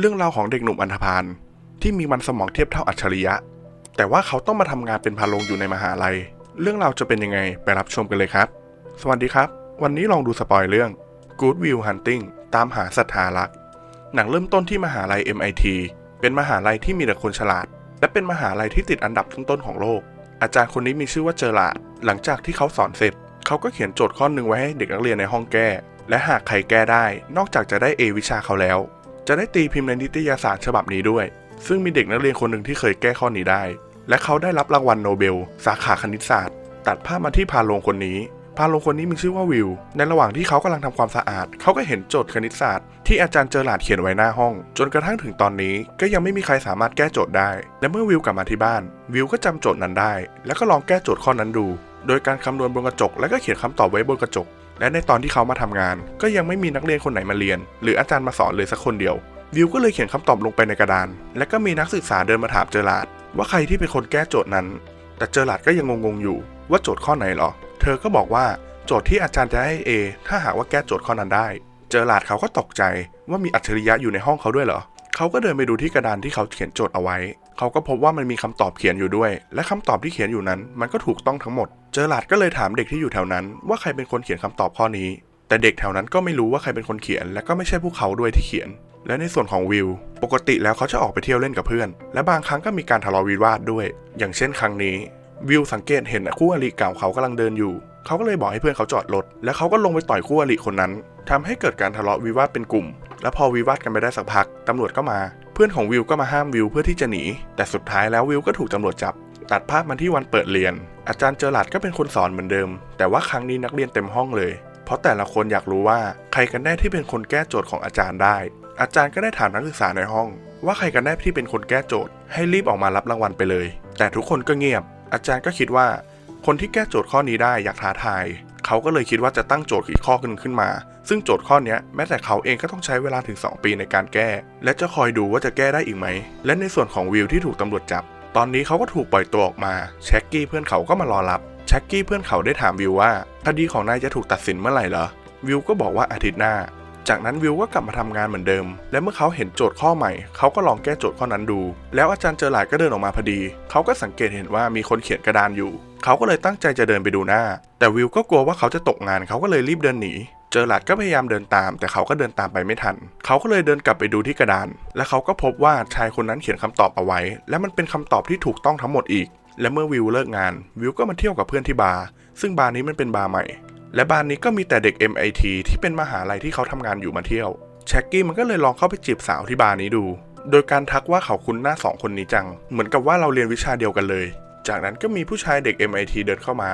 เรื่องราวของเด็กหนุ่มอันธพาลที่มีมันสมองเทียบเท่าอัจฉริยะ แต่ว่าเขาต้องมาทำงานเป็นพาลงอยู่ในมหาลัย เรื่องราวจะเป็นยังไงไปรับชมกันเลยครับ สวัสดีครับ วันนี้ลองดูสปอยเรื่อง Good Will Hunting ตามหาศรัทธารัก หนังเริ่มต้นที่มหาลัย MIT เป็นมหาลัยที่มีแต่คนฉลาด และเป็นมหาลัยที่ติดอันดับต้นๆของโลก อาจารย์คนนี้มีชื่อว่าเจอราดหลังจากที่เขาสอนเสร็จ เขาก็เขียนโจทย์ข้อหนึ่งไว้ให้เด็กนักเรียนในห้องแก้ และหากใครแก้ได้ นอกจากจะได้ A วิชาเขาแล้ว จะได้ตีพิมพ์ในนิตยสารฉบับนี้ด้วย ซึ่งมีเด็กนักเรียนคนหนึ่งที่เคยแก้ข้อนี้ได้ และเขาได้รับรางวัลโนเบล สาขาคณิตศาสตร์ ตัดภาพมาที่พาโลงคนนี้พาโลงคนนี้มีชื่อว่าวิว ในระหว่างที่เขากำลังทำความสะอาด เขาก็เห็นโจทย์คณิตศาสตร์ ที่อาจารย์เจอหลาดเขียนไว้หน้าห้อง จนกระทั่งถึงตอนนี้ก็ยังไม่มีใครสามารถแก้โจทย์ได้ และเมื่อวิวกลับมาที่บ้าน วิวก็จำโจทย์นั้นได้ แล้วก็ลองแก้โจทย์ข้อนั้นดู โดยการคำนวณบนกระจก และก็เขียนคำตอบไว้บนกระจก และในตอนที่เขามาทำงาน ก็ยังไม่มีนักเรียนคนไหนมาเรียน หรืออาจารย์มาสอนเลยสักคนเดียว วิวก็เลยเขียนคำตอบลงไปในกระดาน และก็มีนักศึกษาเดินมาถามเจอหลาดว่าใครที่เป็นคนแก้โจทย์นั้น แต่เจอหลาดก็ยังงงๆอยู่ ว่าโจทย์ข้อไหนหรอ เธอก็บอกว่าโจทย์ที่อาจารย์จะให้ A ถ้าหากว่าแก้โจทย์ข้อนั้นได้ เจอหลาดเขาก็ตกใจว่ามีอัจฉริยะอยู่ในห้องเขาด้วยเหรอ เขาก็เดินไปดูที่กระดานที่เขาเขียนโจทย์เอาไว้ เขาก็พบว่ามันมีคำตอบเขียนอยู่ด้วย และคำตอบที่เขียนอยู่นั้น มันก็ถูกต้องทั้งหมด เจอหลาดก็เลยถามเด็กที่อยู่แถวนั้น ว่าใครเป็นคนเขียนคำตอบข้อนี้ แต่เด็กแถวนั้นก็ไม่รู้ว่าใครเป็นคนเขียน และก็ไม่ใช่พวกเขาด้วยที่เขียน และในส่วนของวิว ปกติแล้วเขาจะออกไปเที่ยวเล่นกับเพื่อน และบางครั้งก็มีการทะเลาะวิวาทด้วย อย่างเช่น ครั้งนี้วิวสังเกตเห็นคู่อริเก่าเขากำลังเดินอยู่ เขาก็เลยบอกให้เพื่อนเขาจอดรถ แล้วเขาก็ลงไปต่อยคู่อริคนนั้นทำให้เกิดการทะเลาะวิวาทเป็นกลุ่ม และพอวิวาทกันไปได้สักพักตำรวจก็มา เพื่อนของวิวก็มาห้ามวิวเพื่อที่จะหนี แต่สุดท้ายแล้ววิวก็ถูกตำรวจจับ ตัดภาพมาที่วันเปิดเรียน อาจารย์เจอหลาดก็เป็นคนสอนเหมือนเดิม แต่ว่าครั้งนี้นักเรียนเต็มห้องเลย เพราะแต่ละคนอยากรู้ว่าใครกันแน่ที่เป็นคนแก้โจทย์ของอาจารย์ได้ อาจารย์ก็ได้ถามนักศึกษาในห้อง ว่าใครกันแน่ที่เป็นคนแก้โจทย์ ให้รีบออกมารับรางวัลไปเลย แต่ทุกคนก็เงียบ อาจารย์ก็คิดว่า คนที่แก้โจทย์ข้อนี้ได้อยากท้าทาย เขาก็เลยคิดว่าจะตั้งโจทย์อีกข้อหนึงขึ้นมา ซึ่งโจทย์ข้อนี้แม้แต่เขาเองก็ต้องใช้เวลาถึง 2 ปีในการแก้ และจะคอยดูว่าจะแก้ได้อีกไหม และในส่วนของวิวที่ถูกตำรวจจับ ตอนนี้เขาก็ถูกปล่อยตัวออกมาแช็กกี้เพื่อนเขาก็มารอรับแช็กกี้เพื่อนเขาได้ถามวิวว่าคดีของนายจะถูกตัดสินเมื่อไหร่เหรอวิวก็บอกว่าอาทิตย์หน้า จากนั้นวิวก็กลับมาทำงานเหมือนเดิม และเมื่อเขาเห็นโจทย์ข้อใหม่ เขาก็ลองแก้โจทย์ข้อนั้นดู แล้วอาจารย์เจอหลายก็เดินออกมาพอดี เขาก็สังเกตเห็นว่ามีคนเขียนกระดานอยู่ เขาก็เลยตั้งใจจะเดินไปดูหน้า แต่วิวก็กลัวว่าเขาจะตกงานเขาก็เลยรีบเดินหนี เจอหลัดก็พยายามเดินตาม แต่เขาก็เดินตามไปไม่ทัน เขาก็เลยเดินกลับไปดูที่กระดาน และเขาก็พบว่าชายคนนั้นเขียนคำตอบเอาไว้ และมันเป็นคำตอบที่ถูกต้องทั้งหมดอีก และเมื่อวิวเลิกงาน วิวก็มาเที่ยวกับเพื่อนที่บาร์ซึ่งบาร์นี้มันเป็นบาร์ใหม่ และบาร์นี้ก็มีแต่เด็ก MIT ที่เป็นมหาลัยที่เขาทำงานอยู่มาเที่ยวแช็กกี้มันก็เลยลองเข้าไปจีบสาวที่บาร์นี้ดู โดยการทักว่าเขาคุ้นหน้าสองคนนี้จัง เหมือนกับว่าเราเรียนวิชาเดียวกันเลย จากนั้นก็มีผู้ชายเด็ก MIT เดินเข้ามา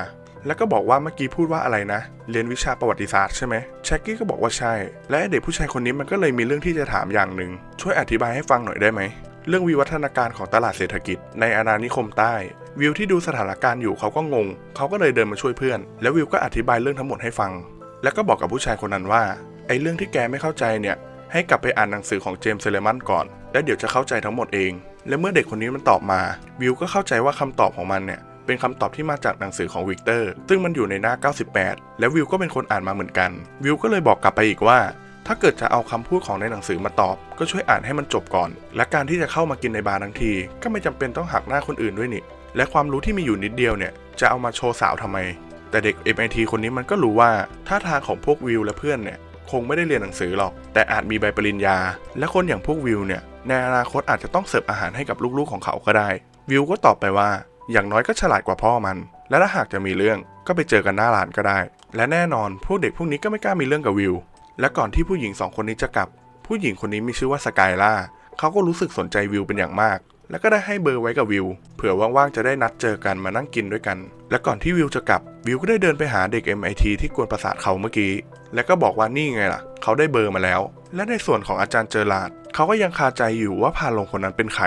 แล้วก็บอกว่าเมื่อกี้พูดว่าอะไรนะ เรียนวิชาประวัติศาสตร์ใช่ไหมแช็กกี้ก็บอกว่าใช่ และเด็กผู้ชายคนนี้มันก็เลยมีเรื่องที่จะถามอย่างหนึ่งช่วยอธิบายให้ฟังหน่อยได้ไหมเรื่องวิวัฒนาการของตลาดเศรษฐกิจในอาณานิคมใต้ วิวที่ดูสถานการณ์อยู่เขาก็งง เขาก็เลยเดินมาช่วยเพื่อน แล้ววิวก็อธิบายเรื่องทั้งหมดให้ฟัง แล้วก็บอกกับผู้ชายคนนั้นว่าไอ้เรื่องที่แกไม่เข้าใจเนี่ยให้กลับไปอ่านหนังสือของเจมส์เซเลมันก่อน แล้วเดี๋ยวจะเข้าใจทั้งหมดเอง และเมื่อเด็กคนนี้มันตอบมา วิวก็เข้าใจว่าคำตอบของมันเนี่ยเป็นคำตอบที่มาจากหนังสือของวิกเตอร์ ซึ่งมันอยู่ในหน้า 98 และวิวก็เป็นคนอ่านมาเหมือนกัน วิวก็เลยบอกกลับไปอีกว่า ถ้าเกิดจะเอาคำพูดของในหนังสือมาตอบ ก็ช่วยอ่านให้มันจบก่อน และการที่จะเข้ามากินในบาร์ทั้งที ก็ไม่จำเป็นต้องหักหน้าคนอื่นด้วยนี่ และความรู้ที่มีอยู่นิดเดียวเนี่ย จะเอามาโชว์สาวทำไม แต่เด็ก MIT คนนี้มันก็รู้ว่าท่าทางของพวกวิวและเพื่อนเนี่ยคงไม่ได้เรียนหนังสือหรอก แต่อาจมีใบปริญญา และคนอย่างพวกวิวเนี่ย ในอนาคตอาจจะต้องเสิร์ฟอาหารให้กับลูกๆของเขาก็ได้ วิวก็ตอบไปว่า อย่างน้อยก็ฉลาดกว่าพ่อมัน และถ้าหากจะมีเรื่องก็ไปเจอกันหน้าร้านก็ได้ และแน่นอนพวกเด็กพวกนี้ก็ไม่กล้ามีเรื่องกับวิว และก่อนที่ผู้หญิงสองคนนี้จะกลับ ผู้หญิงคนนี้มีชื่อว่าสกายล่าเขาก็รู้สึกสนใจวิวเป็นอย่างมาก แล้วก็ได้ให้เบอร์ไว้กับวิว เผื่อว่างๆจะได้นัดเจอกันมานั่งกินด้วยกัน และก่อนที่วิวจะกลับ วิวก็ได้เดินไปหาเด็ก MIT ที่กวนประสาทเขาเมื่อกี้ แล้วก็บอกว่านี่ไงล่ะ เขาได้เบอร์มาแล้ว และในส่วนของอาจารย์เจอราด เขาก็ยังคาใจอยู่ว่าพาลงคนนั้นเป็นใคร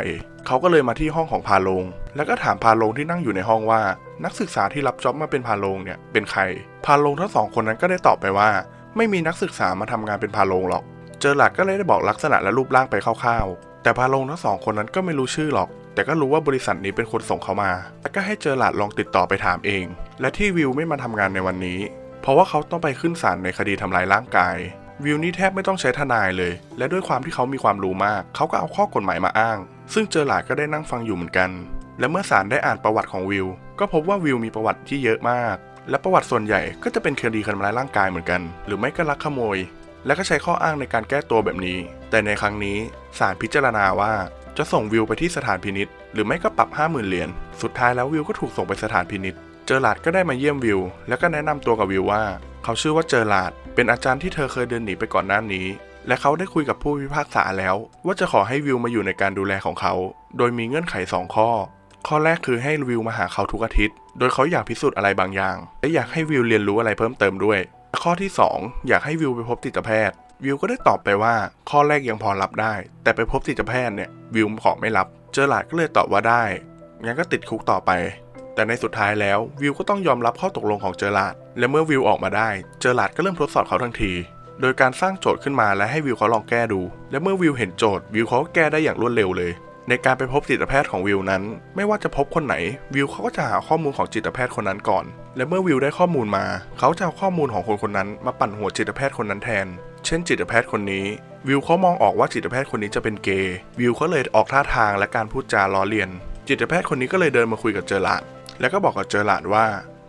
เขาก็เลยมาที่ห้องของพาลง แล้วก็ถามพาลงที่นั่งอยู่ในห้องว่า นักศึกษาที่รับจ็อบมาเป็นพาลงเนี่ยเป็นใคร พาลงทั้งสองคนนั้นก็ได้ตอบไปว่า ไม่มีนักศึกษามาทำงานเป็นพาลงหรอก เจอหลัดก็เลยได้บอกลักษณะและรูปร่างไปคร่าวๆ แต่พาลงทั้งสองคนนั้นก็ไม่รู้ชื่อหรอก แต่ก็รู้ว่าบริษัทนี้เป็นคนส่งเขามา แล้วก็ให้เจอหลัดลองติดต่อไปถามเอง และที่วิวไม่มาทำงานในวันนี้ เพราะว่าเขาต้องไปขึ้นศาลในคดีทำลายร่างกาย วิวนี่แทบไม่ต้องใช้ทนายเลย และด้วยความที่เขามีความรู้มาก เขาก็เอาข้อกฎหมายมาอ้าง ซึ่งเจอหลาดก็ได้นั่งฟังอยู่เหมือนกัน และเมื่อศาลได้อ่านประวัติของวิวก็พบว่าวิวมีประวัติที่เยอะมาก และประวัติส่วนใหญ่ก็จะเป็นคดีทำร้ายร่างกายเหมือนกัน หรือไม่ก็ลักขโมย และก็ใช้ข้ออ้างในการแก้ตัวแบบนี้ แต่ในครั้งนี้ศาลพิจารณาว่าจะส่งวิวไปที่สถานพินิษหรือไม่ก็ปรับ 50,000 เหรียญ สุดท้ายแล้ววิวก็ถูกส่งไปสถานพินิษเจอหลาดก็ได้มาเยี่ยมวิว แล้วก็แนะนำตัวกับวิวว่า เขาชื่อว่าเจอหลาด เป็นอาจารย์ที่เธอเคยเดินหนีไปก่อนหน้านี้ และเขาได้คุยกับผู้พิพากษาแล้ว ว่าจะขอให้วิวมาอยู่ในการดูแลของเขา โดยมีเงื่อนไขสองข้อ ข้อแรกคือให้วิวมาหาเขาทุกอาทิตย์ โดยเขาอยากพิสูจน์อะไรบางอย่าง และอยากให้วิวเรียนรู้อะไรเพิ่มเติมด้วย ข้อที่ 2 อยากให้วิวไปพบจิตแพทย์ วิวก็ได้ตอบไปว่า ข้อแรกยังพอรับได้ แต่ไปพบจิตแพทย์เนี่ยวิวขอไม่รับ เจอหลาดก็เลยตอบว่าได้งั้นก็ติดคุกต่อไป แต่ในสุดท้ายแล้ววิวก็ต้องยอมรับข้อตกลงของเจอหลาดและเมื่อวิวออกมาได้ เจอหลาดก็เริ่มทดสอบเขาทันที โดยการสร้างโจทย์ขึ้นมาและให้วิวเขาลองแก้ดู และเมื่อวิวเห็นโจทย์วิวเขาก็แก้ได้อย่างรวดเร็วเลย ในการไปพบจิตแพทย์ของวิวนั้น ไม่ว่าจะพบคนไหน วิวเขาก็จะหาข้อมูลของจิตแพทย์คนนั้นก่อน และเมื่อวิวได้ข้อมูลมา เขาจะเอาข้อมูลของคนคนนั้นมาปั่นหัวจิตแพทย์คนนั้นแทน เช่น จิตแพทย์คนนี้วิวเขามองออกว่าจิตแพทย์คนนี้จะเป็นเกย์วิวเขาเลยออกท่าทางและการพูดจาล้อเลียนจิตแพทย์คนนี้ก็เลยเดินมาคุยกับเจอหลาด แล้วก็บอกกับเจอหลาดว่า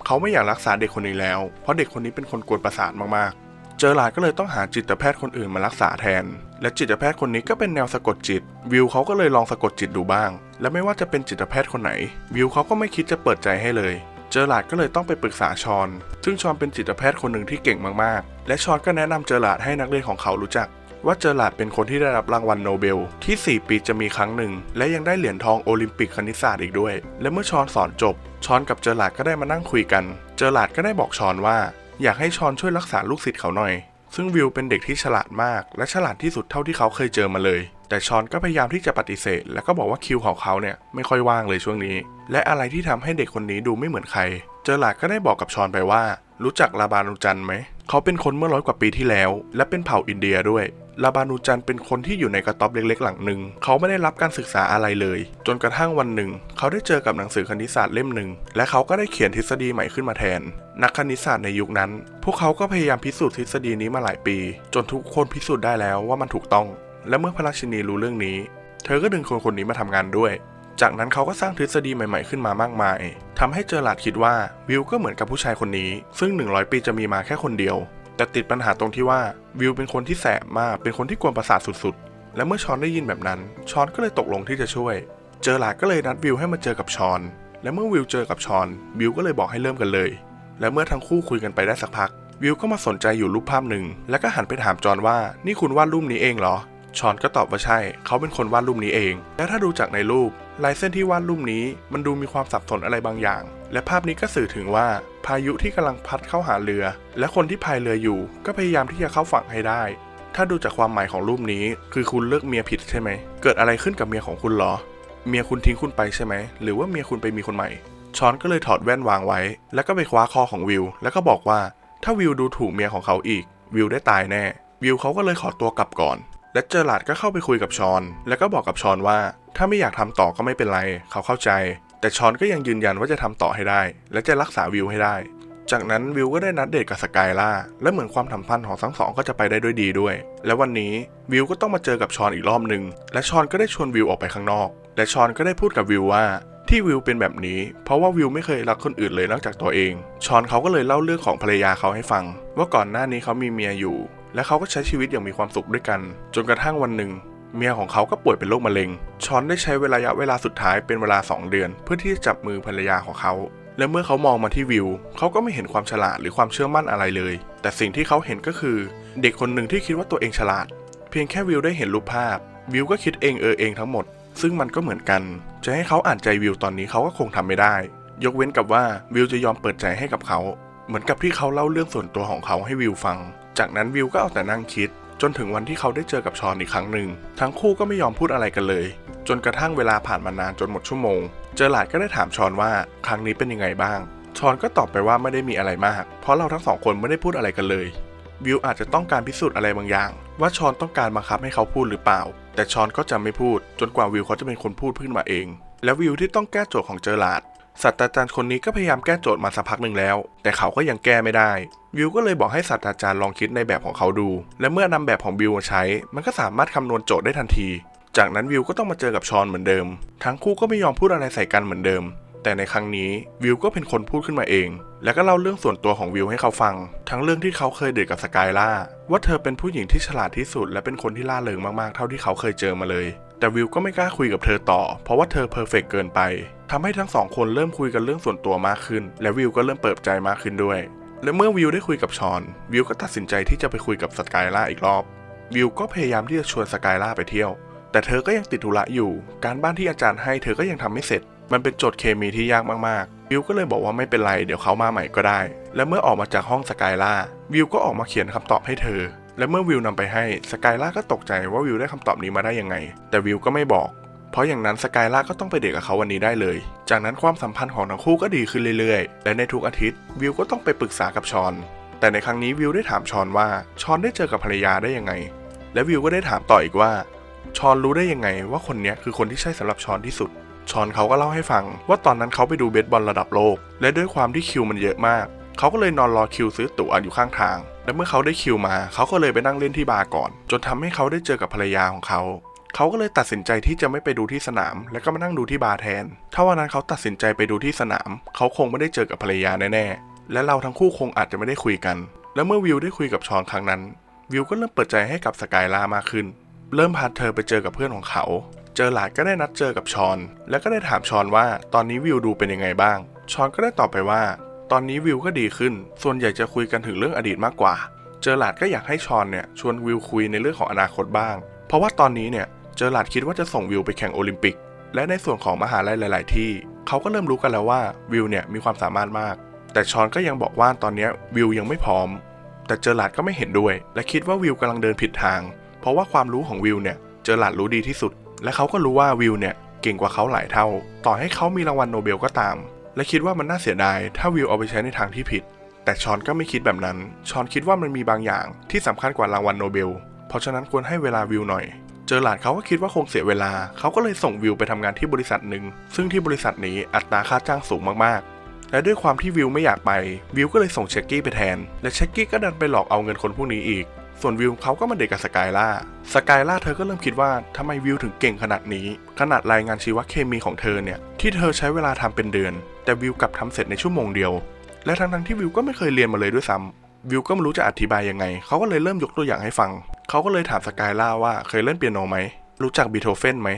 เขาไม่อยากรักษาเด็กคนนี้แล้ว เพราะเด็กคนนี้เป็นคนกวนประสาทมากๆ เจอหลาดก็เลยต้องหาจิตแพทย์คนอื่นมารักษาแทน และจิตแพทย์คนนี้ก็เป็นแนวสะกดจิต วิวเขาก็เลยลองสะกดจิตดูบ้าง และไม่ว่าจะเป็นจิตแพทย์คนไหน วิวเขาก็ไม่คิดจะเปิดใจให้เลย เจอหลาดก็เลยต้องไปปรึกษาชอน ซึ่งชอนเป็นจิตแพทย์คนหนึ่งที่เก่งมากๆ และชอนก็แนะนำเจอหลาดให้นักเรียนของเขารู้จัก ว่าเจอหลาดเป็นคนที่ได้รับรางวัลโนเบล ที่ 4 ปีจะมีครั้งหนึ่ง และยังได้เหรียญทองโอลิมปิกคณิตศาสตร์อีกด้วย และเมื่อชอนสอนจบ ชอนกับเจอหลาดก็ได้มานั่งคุยกัน เจอหลาดก็ได้บอกชอนว่า อยากให้ชอนช่วยรักษาลูกศิษย์เขาหน่อย ซึ่งวิวเป็นเด็กที่ฉลาดมาก และฉลาดที่สุดเท่าที่เขาเคยเจอมาเลย แต่ชอนก็พยายามที่จะปฏิเสธ แล้วก็บอกว่าคิวของเขาเนี่ยไม่ค่อยว่างเลยช่วงนี้ และอะไรที่ทำให้เด็กคนนี้ดูไม่เหมือนใคร เจอหลาดก็ได้บอกกับชอนไปว่า รู้จักลาบานูจันไหมเขาเป็นคนเมื่อร้อยกว่าปีที่แล้ว และเป็นเผ่าอินเดียด้วย ลาบานูจันเป็นคนที่อยู่ในกระต๊อบเล็กๆ หลังหนึ่ง เขาไม่ได้รับการศึกษาอะไรเลย จนกระทั่งวันหนึ่ง เขาได้เจอกับหนังสือคณิตศาสตร์เล่มหนึ่ง และเขาก็ได้เขียนทฤษฎีใหม่ขึ้นมาแทน นักคณิตศาสตร์ในยุคนั้น พวกเขาก็พยายามพิสูจน์ทฤษฎีนี้มาหลายปี จนทุกคนพิสูจน์ได้แล้วว่ามันถูกต้อง และเมื่อพระราชินีรู้เรื่องนี้ เธอก็ดึงคนคนนี้มาทำงานด้วยจากนั้นเขาก็สร้างทฤษฎีใหม่ๆขึ้นมามากมายทำให้เจอหลาดคิดว่าวิวก็เหมือนกับผู้ชายคนนี้ ซึ่ง 100 ปีจะมีมาแค่คนเดียว แต่ติดปัญหาตรงที่ว่าวิวเป็นคนที่แสบมากเป็นคนที่กวนประสาทสุดๆ และเมื่อชอนได้ยินแบบนั้น ชอนก็เลยตกลงที่จะช่วย เจอหลาดก็เลยนัดวิวให้มาเจอกับชอน และเมื่อวิวเจอกับชอน วิวก็เลยบอกให้เริ่มกันเลย และเมื่อทั้งคู่คุยกันไปได้สักพัก วิวก็มาสนใจอยู่รูปภาพหนึ่ง แล้วก็หันไปถามจอนว่า นี่คุณวาดรูปนี้เองเหรอ ชอนก็ตอบว่าใช่ เขาเป็นคนวาดรูปนี้เอง และถ้าดูจากในรูปลายเส้นที่วาดรูปนี้ มันดูมีความสับสนอะไรบางอย่าง และภาพนี้ก็สื่อถึงว่า พายุที่กำลังพัดเข้าหาเรือ และคนที่พายเรืออยู่ ก็พยายามที่จะเข้าฝั่งให้ได้ ถ้าดูจากความหมายของรูปนี้ คือคุณเลือกเมียผิดใช่ไหม เกิดอะไรขึ้นกับเมียของคุณเหรอ เมียคุณทิ้งคุณไปใช่ไหม หรือว่าเมียคุณไปมีคนใหม่ชอนก็เลยถอดแว่นวางไว้ แล้วก็ไปคว้าคอของวิว แล้วก็บอกว่า ถ้าวิวดูถูกเมียของเขาอีก วิวได้ตายแน่ วิวเขาก็เลยขอตัวกลับก่อน และเจอหลาดก็เข้าไปคุยกับชอน แล้วก็บอกกับชอนว่า ถ้าไม่อยากทำต่อก็ไม่เป็นไร เขาเข้าใจ แต่ชอนก็ยังยืนยันว่าจะทำต่อให้ได้ และจะรักษาวิวให้ได้ จากนั้นวิวก็ได้นัดเดทกับสกายล่า และเหมือนความสัมพันธ์ของทั้งสองก็จะไปได้ด้วยดีด้วย และวันนี้วิวก็ต้องมาเจอกับชอนอีกรอบหนึ่งและชอนก็ได้ชวนวิวออกไปข้างนอก และชอนก็ได้พูดกับวิวว่าที่วิวเป็นแบบนี้ เพราะว่าวิวไม่เคยรักคนอื่นเลยนอกจากตัวเอง ชอนเขาก็เลยเล่าเรื่องของภรรยาเขาให้ฟัง ว่าก่อนหน้านี้เขามีเมียอยู่ และเขาก็ใช้ชีวิตอย่างมีความสุขด้วยกัน จนกระทั่งวันหนึ่ง เมียของเขาก็ป่วยเป็นโรคมะเร็ง ชอนได้ใช้เวลาระยะเวลาสุดท้ายเป็นเวลา 2 เดือน เพื่อที่จะจับมือภรรยาของเขา และเมื่อเขามองมาที่วิว เขาก็ไม่เห็นความฉลาดหรือความเชื่อมั่นอะไรเลย แต่สิ่งที่เขาเห็นก็คือ เด็กคนหนึ่งที่คิดว่าตัวเองฉลาด เพียงแค่วิวได้เห็นรูปภาพ วิวก็คิดเองเออเองทั้งหมด ซึ่งมันก็เหมือนกัน จะให้เขาอ่านใจวิวตอนนี้เขาก็คงทำไม่ได้ ยกเว้นกับว่าวิวจะยอมเปิดใจให้กับเขา เหมือนกับที่เขาเล่าเรื่องส่วนตัวของเขาให้วิวฟัง จากนั้นวิวก็เอาแต่นั่งคิด จนถึงวันที่เขาได้เจอกับชอนอีกครั้งหนึ่งทั้งคู่ก็ไม่ยอมพูดอะไรกันเลย จนกระทั่งเวลาผ่านมานานจนหมดชั่วโมง เจอหลาดก็ได้ถามชอนว่าครั้งนี้เป็นยังไงบ้าง ชอนก็ตอบไปว่าไม่ได้มีอะไรมาก เพราะเราทั้งสองคนไม่ได้พูดอะไรกันเลย วิวอาจจะต้องการพิสูจน์อะไรบางอย่าง ว่าชอนต้องการบังคับให้เขาพูดหรือเปล่า แต่ชอนก็จะไม่พูด จนกว่าวิวเขาจะเป็นคนพูดขึ้นมาเอง และวิวที่ต้องแก้โจทย์ของเจอหลาด ศาสตราจารย์คนนี้ก็พยายามแก้โจทย์มาสักพักหนึ่งแล้ว แต่เขาก็ยังแก้ไม่ได้ วิวก็เลยบอกให้ศาสตราจารย์ลองคิดในแบบของเขาดู และเมื่อนำแบบของวิวมาใช้ มันก็สามารถคำนวณโจทย์ได้ทันที จากนั้นวิวก็ต้องมาเจอกับชอนเหมือนเดิม ทั้งคู่ก็ไม่ยอมพูดอะไรใส่กันเหมือนเดิม แต่ในครั้งนี้วิวก็เป็นคนพูดขึ้นมาเอง แล้วก็เล่าเรื่องส่วนตัวของวิวให้เขาฟัง ทั้งเรื่องที่เขาเคยเดทกับสกายล่าว่าเธอเป็นผู้หญิงที่ฉลาดที่สุด และเป็นคนที่ล่าเริงมากๆ เท่าที่เขาเคยเจอมาเลย แต่วิวก็ไม่กล้าคุยกับเธอต่อ เพราะว่าเธอเพอร์เฟกเกินไป ทำให้ทั้งสองคนเริ่มคุยกันเรื่องส่วนตัวมากขึ้น และวิวก็เริ่มเปิดใจมากขึ้นด้วย และเมื่อวิวได้คุยกับชอน วิวก็ตัดสินใจที่จะไปคุยกับสกายล่าอีกรอบ วิวก็พยายามที่จะชวนสกายล่าไปเที่ยว แต่เธอก็ยังติดธุระอยู่ การบ้านที่อาจารย์ให้เธอก็ยังทำไม่เสร็จ มันเป็นโจทย์เคมีที่ยากมากๆ วิวก็เลยบอกว่าไม่เป็นไรเดี๋ยวเขามาใหม่ก็ได้ และเมื่อออกมาจากห้องสกายล่า วิวก็ออกมาเขียนคำตอบให้เธอ และเมื่อวิวนำไปให้สกายล่าก็ตกใจว่าวิวได้คำตอบนี้มาได้ยังไง แต่วิวก็ไม่บอก เพราะอย่างนั้นสกายล่าก็ต้องไปเดทกับเขาวันนี้ได้เลย จากนั้นความสัมพันธ์ของทั้งคู่ก็ดีขึ้นเรื่อยๆ และในทุกอาทิตย์วิวก็ต้องไปปรึกษากับชอน แต่ในครั้งนี้วิวได้ถามชอนว่าชอนได้เจอกับภรรยาได้ยังไง และวิวก็ได้ถามต่ออีกว่าชอนรู้ได้ยังไงว่าคนนี้คือคนที่ใช่สำหรับชอนที่สุด ชอนเขาก็เล่าให้ฟังว่าตอนนั้นเขาไปดูเบสบอลระดับโลก และด้วยความที่คิวมันเยอะมาก เขาก็เลยนอนรอคิวซื้อตั๋วอยู่ข้างทาง และเมื่อเขาได้คิวมา เขาก็เลยไปนั่งเล่นที่บาร์ก่อน จนทำให้เขาได้เจอกับภรรยาของเขา เขาก็เลยตัดสินใจที่จะไม่ไปดูที่สนาม แล้วก็มานั่งดูที่บาร์แทน ถ้าวันนั้นเขาตัดสินใจไปดูที่สนาม เขาคงไม่ได้เจอกับภรรยาแน่ๆ และเราทั้งคู่คงอาจจะไม่ได้คุยกัน และเมื่อวิวได้คุยกับชอนครั้งนั้น วิวก็เริ่มเปิดใจให้กับสกายลามากขึ้น เริ่มพาเธอไปเจอกับเพื่อนของเขา เจอหลาดก็ได้นัดเจอกับชอน แล้วก็ได้ถามชอนว่าตอนนี้วิวดูเป็นยังไงบ้าง ชอนก็ได้ตอบไปว่า ตอนนี้วิวก็ดีขึ้น ส่วนใหญ่จะคุยกันถึงเรื่องอดีตมากกว่า เจอหลาดก็อยากให้ชอนเนี่ยชวนวิวคุยในเรื่องของอนาคตบ้าง เพราะว่าตอนนี้เนี่ย เจอหลาดคิดว่าจะส่งวิวไปแข่งโอลิมปิก และในส่วนของมหาลัยหลาย ๆ ที่ เขาก็เริ่มรู้กันแล้วว่าวิวเนี่ยมีความสามารถมาก แต่ชอนก็ยังบอกว่าตอนนี้วิวยังไม่พร้อม แต่เจอหลาดก็ไม่เห็นด้วย และคิดว่าวิวกำลังเดินผิดทาง เพราะว่าความรู้ของวิวเนี่ยเจอหลาดรู้ดีที่สุด และเขาก็รู้ว่าวิวเนี่ยเก่งกว่าเขาหลายเท่า ต่อให้เขามีรางวัลโนเบลก็ตาม และคิดว่ามันน่าเสียดายถ้าวิวเอาไปใช้ในทางที่ผิด แต่ชอนก็ไม่คิดแบบนั้น ชอนคิดว่ามันมีบางอย่างที่สำคัญกว่ารางวัลโนเบล เพราะฉะนั้นควรให้เวลาวิวหน่อย เจอหลาดเขาก็คิดว่าคงเสียเวลา เขาก็เลยส่งวิวไปทำงานที่บริษัทหนึ่ง ซึ่งที่บริษัทนี้อัตราค่าจ้างสูงมากๆ และด้วยความที่วิวไม่อยากไป วิวก็เลยส่งเช็กกี้ไปแทน และเช็กกี้ก็ดันไปหลอกเอาเงินคนพวกนี้อีก ส่วนวิวเขาก็มาเด็กกับสกายล่า สกายล่าเธอก็เริ่มคิดว่าทำไมวิวถึงเก่งขนาดนี้ ขนาดรายงานชีวเคมีของเธอเนี่ย ที่เธอใช้เวลาทำเป็นเดือน แต่วิวกลับทำเสร็จในชั่วโมงเดียว และทั้งๆที่วิวก็ไม่เคยเรียนมาเลยด้วยซ้ำวิวก็ไม่รู้จะอธิบายยังไง เขาก็เลยเริ่มยกตัวอย่างให้ฟัง เขาก็เลยถามสกายล่าว่าเคยเล่นเปียโนไหม รู้จักบีโธเฟนไหม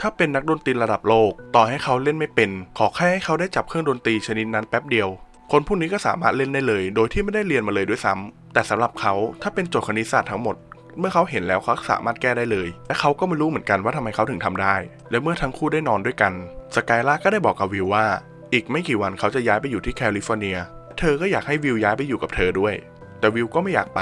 ถ้าเป็นนักดนตรีระดับโลก ต่อให้เขาเล่นไม่เป็น ขอแค่ให้เขาได้จับเครื่องดนตรีชนิดนั้นแป๊บเดียว คนพวกนี้ก็สามารถเล่นได้เลย โดยที่ไม่ได้เรียนมาเลยด้วยซ้ำแต่สำหรับเขาถ้าเป็นโจทย์คณิตศาสตร์ทั้งหมดเมื่อเขาเห็นแล้วเขาสามารถแก้ได้เลย และเขาก็ไม่รู้เหมือนกันว่าทำไมเขาถึงทำได้ และเมื่อทั้งคู่ได้นอนด้วยกัน สกายล่าก็ได้บอกกับวิวว่า อีกไม่กี่วันเขาจะย้ายไปอยู่ที่แคลิฟอร์เนีย เธอก็อยากให้วิวย้ายไปอยู่กับเธอด้วย แต่วิวก็ไม่อยากไป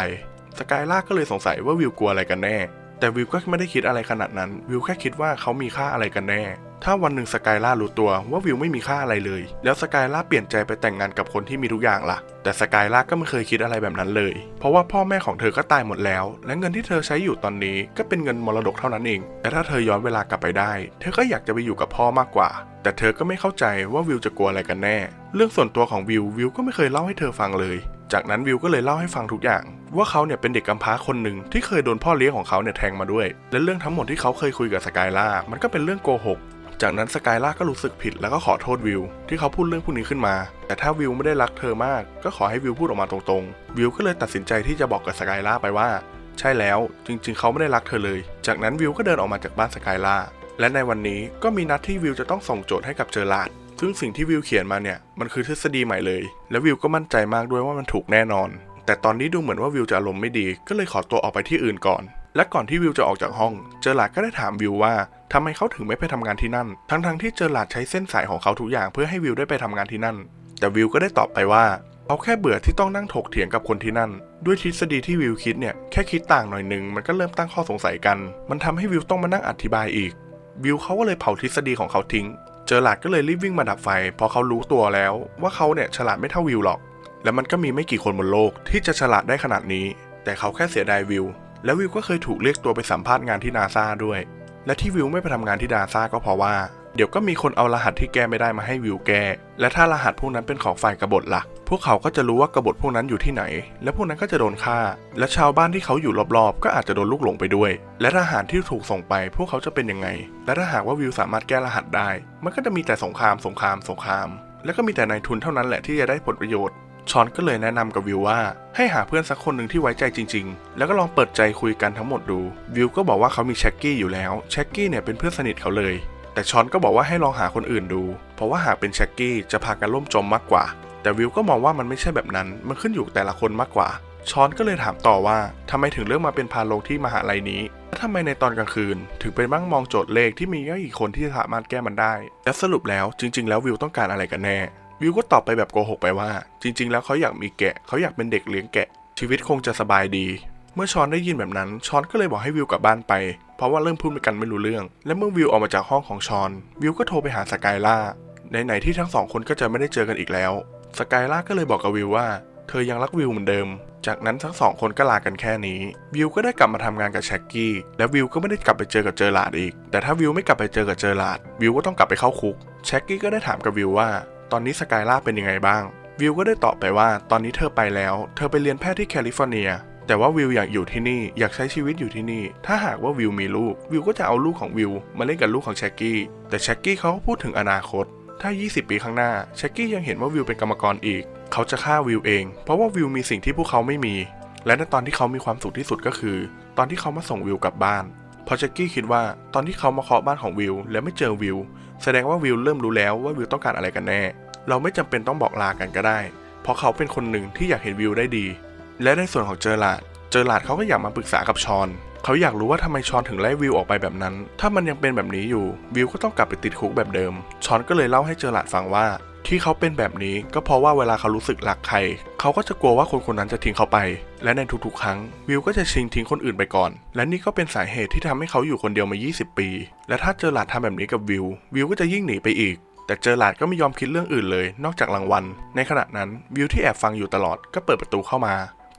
สกายล่าก็เลยสงสัยว่าวิวกลัวอะไรกันแน่ แต่วิวก็ไม่ได้คิดอะไรขนาดนั้น วิวแค่คิดว่าเขามีค่าอะไรกันแน่ ถ้าวันหนึ่งสกายล่ารู้ตัวว่าวิวไม่มีค่าอะไรเลย แล้วสกายล่าเปลี่ยนใจไปแต่งงานกับคนที่มีทุกอย่างล่ะ แต่สกายล่าก็ไม่เคยคิดอะไรแบบนั้นเลย เพราะว่าพ่อแม่ของเธอก็ตายหมดแล้ว และเงินที่เธอใช้อยู่ตอนนี้ก็เป็นเงินมรดกเท่านั้นเอง แต่ถ้าเธอย้อนเวลากลับไปได้ เธอก็อยากจะไปอยู่กับพ่อมากกว่า แต่เธอก็ไม่เข้าใจว่าวิวจะกลัวอะไรกันแน่ เรื่องส่วนตัวของวิววิวก็ไม่เคยเล่าให้เธอฟังเลย จากนั้นวิวก็เลยเล่าให้ฟังทุกอย่าง ว่าเขาเนี่ยเป็นเด็กกำพร้าคนหนึ่งที่เคยโดนพ่อเลี้ยงของเขาเนี่ยแทงมาด้วย และเรื่องทั้งหมดที่เขาเคยคุยกับสกายล่ามันก็เป็นเรื่องโกหกจากนั้นสกายล่าก็รู้สึกผิดแล้วก็ขอโทษวิว ที่เขาพูดเรื่องพวกนี้ขึ้นมา แต่ถ้าวิวไม่ได้รักเธอมาก ก็ขอให้วิวพูดออกมาตรงๆ วิวก็เลยตัดสินใจที่จะบอกกับสกายล่าไปว่า ใช่แล้วจริงๆ เขาไม่ได้รักเธอเลย จากนั้นวิวก็เดินออกมาจากบ้านสกายล่าและในวันนี้ก็มีนัดที่วิวจะต้องส่งโจทย์ให้กับเจอราร์ด ซึ่งสิ่งที่วิวเขียนมาเนี่ยมันคือทฤษฎีใหม่เลย และวิวก็มั่นใจมากด้วยว่ามันถูกแน่นอน แต่ตอนนี้ดูเหมือนว่าวิวจะอารมณ์ไม่ดี ก็เลยขอตัวออกไปที่อื่นก่อน และก่อนที่วิวจะออกจากห้อง เจอหลาดก็ได้ถามวิวว่าทำไมเขาถึงไม่ไปทำงานที่นั่น ทั้งๆที่เจอหลาดใช้เส้นสายของเขาทุกอย่างเพื่อให้วิวได้ไปทำงานที่นั่น แต่วิวก็ได้ตอบไปว่าเขาแค่เบื่อที่ต้องนั่งถกเถียงกับคนที่นั่น ด้วยทฤษฎีที่วิวคิดเนี่ยแค่คิดต่างหน่อยหนึงมันก็เริ่มตั้งข้อสงสัยกัน มันทำให้วิวต้องมานั่งอธิบายอีกวิวเขาก็เลยเผาทฤษฎีของเขาทิ้ง เจอหลาดก็เลยรีบวิ่งมาดับไฟเพราะเขารู้ตัวแล้วว่าเขาเนี่ยฉลาดไม่เท่าวิวหรอก และมันก็มีไม่กี่คนบนโลกที่จะฉลาดได้ขนาดนี้ แต่เขาแค่เสียดายวิว และวิวก็เคยถูกเรียกตัวไปสัมภาษณ์งานที่นาซาด้วย และที่วิวไม่ไปทำงานที่นาซาก็เพราะว่า เดี๋ยวก็มีคนเอารหัสที่แก้ไม่ได้มาให้วิวแก้และถ้ารหัสพวกนั้นเป็นของฝ่ายกบฏล่ะ พวกเขาก็จะรู้ว่ากบฏพวกนั้นอยู่ที่ไหน และพวกนั้นก็จะโดนฆ่า และชาวบ้านที่เขาอยู่รอบๆ ก็อาจจะโดนลูกหลงไปด้วย และทหารที่ถูกส่งไป พวกเขาจะเป็นยังไง และถ้าหากว่าวิวสามารถแก้รหัสได้ มันก็จะมีแต่สงครามสงครามสงคราม แล้วก็มีแต่นายทุนเท่านั้นแหละที่จะได้ผลประโยชน์ชอนก็เลยแนะนำกับวิวว่า ให้หาเพื่อนสักคนหนึ่งที่ไว้ใจจริง ๆ แล้วก็ลองเปิดใจคุยกันทั้งหมดดู วิวก็บอกว่าเขามีแช็กกี้อยู่แล้ว แช็กกี้เนี่ยเป็นเพื่อนสนิทเขาเลย แต่ชอนก็บอกว่าให้ลองหาคนอื่นดู เพราะว่าหากเป็นแช็กกี้จะพากันล่มจมมากกว่า แต่วิวก็มองว่ามันไม่ใช่แบบนั้น มันขึ้นอยู่แต่ละคนมากกว่า ชอนก็เลยถามต่อว่าทำไมถึงเลือกมาเป็นพาโลงที่มหาลัยนี้และทำไมในตอนกลางคืน ถึงไปมั่งมองโจทย์เลขที่มีแค่กี่คนที่สามารถแก้มันได้ และสรุปแล้วจริง ๆ แล้ววิวต้องการอะไรกันแน่ วิวก็ตอบไปแบบโกหกไปว่า จริง ๆ แล้วเขาอยากมีแกะ เขาอยากเป็นเด็กเลี้ยงแกะ ชีวิตคงจะสบายดี เมื่อชอนได้ยินแบบนั้นชอนก็เลยบอกให้วิวกลับบ้านไป เพราะว่าเริ่มพูดกันไม่รู้เรื่อง และเมื่อวิวออกมาจากห้องของชอน วิวก็โทรไปหาสกายล่าไหนๆที่ทั้งสองคนก็จะไม่ได้เจอกันอีกแล้วสกายล่าก็เลยบอกกับวิวว่า เธอยังรักวิวเหมือนเดิม จากนั้นทั้งสองคนก็ลากันแค่นี้ วิวก็ได้กลับมาทำงานกับแช็กกี้และวิวก็ไม่ได้กลับไปเจอกับเจอหลาดอีก แต่ถ้าวิวไม่กลับไปเจอกับเจอหลาดวิวก็ต้องกลับไปเข้าคุกแช็กกี้ก็ได้ถามกับวิวว่า ตอนนี้สกายล่าเป็นยังไงบ้าง วิวก็ได้ตอบไปว่า ตอนนี้เธอไปแล้ว เธอไปเรียนแพทย์ที่แคลิฟอร์เนีย แต่ว่าวิวอยากอยู่ที่นี่อยากใช้ชีวิตอยู่ที่นี่ ถ้าหากว่าวิวมีลูก วิวก็จะเอาลูกของวิวมาเล่นกับลูกของแชกกี้ แต่แชกกี้เขาก็พูดถึงอนาคต ถ้า 20 ปีข้างหน้าแชกกี้ยังเห็นว่าวิวเป็นกรรมกรอีก เขาจะฆ่าวิวเอง เพราะว่าวิวมีสิ่งที่พวกเขาไม่มี และในตอนที่เขามีความสุขที่สุดก็คือ ตอนที่เขามาส่งวิวกลับบ้านพราะแจ็คกี้คิดว่าตอนที่เขามาเคาะบ้านของวิว และไม่เจอวิว แสดงว่าวิวเริ่มรู้แล้วว่าวิวต้องการอะไรกันแน่ เราไม่จำเป็นต้องบอกลากันก็ได้ เพราะเขาเป็นคนหนึ่งที่อยากเห็นวิวได้ดี และในส่วนของเจอร์ลาดเจอร์ลาดเขาก็อยากมาปรึกษากับชอนเขาอยากรู้ว่าทำไมชอนถึงไล่วิวออกไปแบบนั้น ถ้ามันยังเป็นแบบนี้อยู่ วิวก็ต้องกลับไปติดคุกแบบเดิม ชอนก็เลยเล่าให้เจอร์ลาดฟังว่า ที่เขาเป็นแบบนี้ก็เพราะว่าเวลาเขารู้สึกรักใคร เขาก็จะกลัวว่าคนคนนั้นจะทิ้งเขาไป และในทุกๆ ครั้ง วิวก็จะชิงทิ้งคนอื่นไปก่อน และนี่ก็เป็นสาเหตุที่ทำให้เขาอยู่คนเดียวมา 20 ปี และถ้าเจอหลาดทำแบบนี้กับวิว วิวก็จะยิ่งหนีไปอีก แต่เจอหลาดก็ไม่ยอมคิดเรื่องอื่นเลย นอกจากรางวัล ในขณะนั้นวิวที่แอบฟังอยู่ตลอดก็เปิดประตูเข้ามา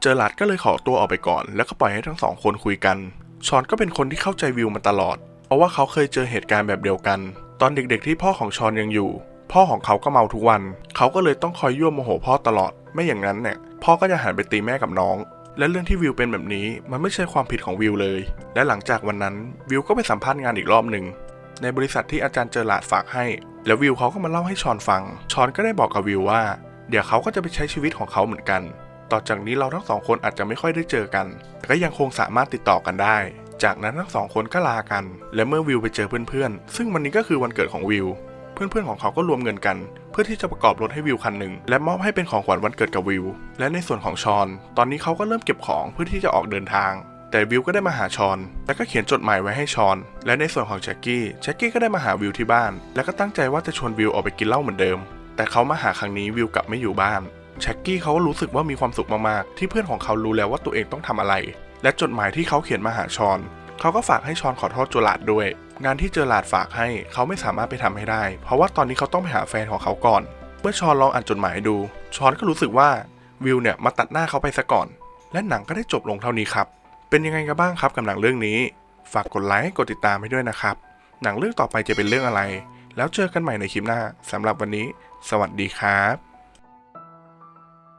เจอหลาดก็เลยขอตัวออกไปก่อน แล้วก็ปล่อยให้ทั้งสองคนคุยกัน ชอนก็เป็นคนที่เข้าใจวิวมาตลอด เพราะว่าเขาเคยเจอเหตุการณ์แบบเดียวกัน ตอนเด็กๆที่พ่อของชอนยังอยู่ พ่อของเขาก็เมาทุกวัน เขาก็เลยต้องคอยยั่วโมโหพ่อตลอด ไม่อย่างนั้นเนี่ยพ่อก็จะหันไปตีแม่กับน้อง และเรื่องที่วิวเป็นแบบนี้มันไม่ใช่ความผิดของวิวเลย และหลังจากวันนั้นวิวก็ไปสัมภาษณ์งานอีกรอบหนึ่งในบริษัทที่อาจารย์เจอหลาดฝากให้ แล้ววิวเขาก็มาเล่าให้ชอนฟัง ชอนก็ได้บอกกับวิวว่า เดี๋ยวเขาก็จะไปใช้ชีวิตของเขาเหมือนกัน ต่อจากนี้เราทั้งสองคนอาจจะไม่ค่อยได้เจอกัน แต่ก็ยังคงสามารถติดต่อกันได้ จากนั้นทั้งสองคนก็ลากัน และเมื่อวิวไปเจอเพื่อนๆ ซึ่งวันนี้ก็คือวันเกิดของวิว เพื่อนๆของเขาก็รวมเงินกัน เพื่อที่จะประกอบรถให้วิวคันหนึ่ง และมอบให้เป็นของขวัญวันเกิดกับวิว และในส่วนของชอน ตอนนี้เขาก็เริ่มเก็บของเพื่อที่จะออกเดินทาง แต่วิวก็ได้มาหาชอน แล้วก็เขียนจดหมายไว้ให้ชอน และในส่วนของแจ็คกี้แจ็คกี้ก็ได้มาหาวิวที่บ้าน แล้วก็ตั้งใจว่าจะชวนวิวออกไปกินเหล้าเหมือนเดิม แต่เขามาหาครั้งนี้วิวกลับไม่อยู่บ้าน แช็กกี้เขาก็รู้สึกว่ามีความสุขมากๆ ที่เพื่อนของเขารู้แล้วว่าตัวเองต้องทำอะไร และจดหมายที่เขาเขียนมาหาชอน เขาก็ฝากให้ชอนขอโทษโจลาดด้วย งานที่เจอลาดฝากให้เขาไม่สามารถไปทำให้ได้ เพราะว่าตอนนี้เขาต้องไปหาแฟนของเขาก่อน เมื่อชอนลองอ่านจดหมายดู ชอนก็รู้สึกว่าวิวเนี่ยมาตัดหน้าเขาไปซะก่อน และหนังก็ได้จบลงเท่านี้ครับ เป็นยังไงกันบ้างครับกับหนังเรื่องนี้ ฝากกดไลค์กดติดตามให้ด้วยนะครับ หนังเรื่องต่อไปจะเป็นเรื่องอะไร แล้วเจอกันใหม่ในคลิปหน้าสำหรับวันนี้ สวัสดีครับ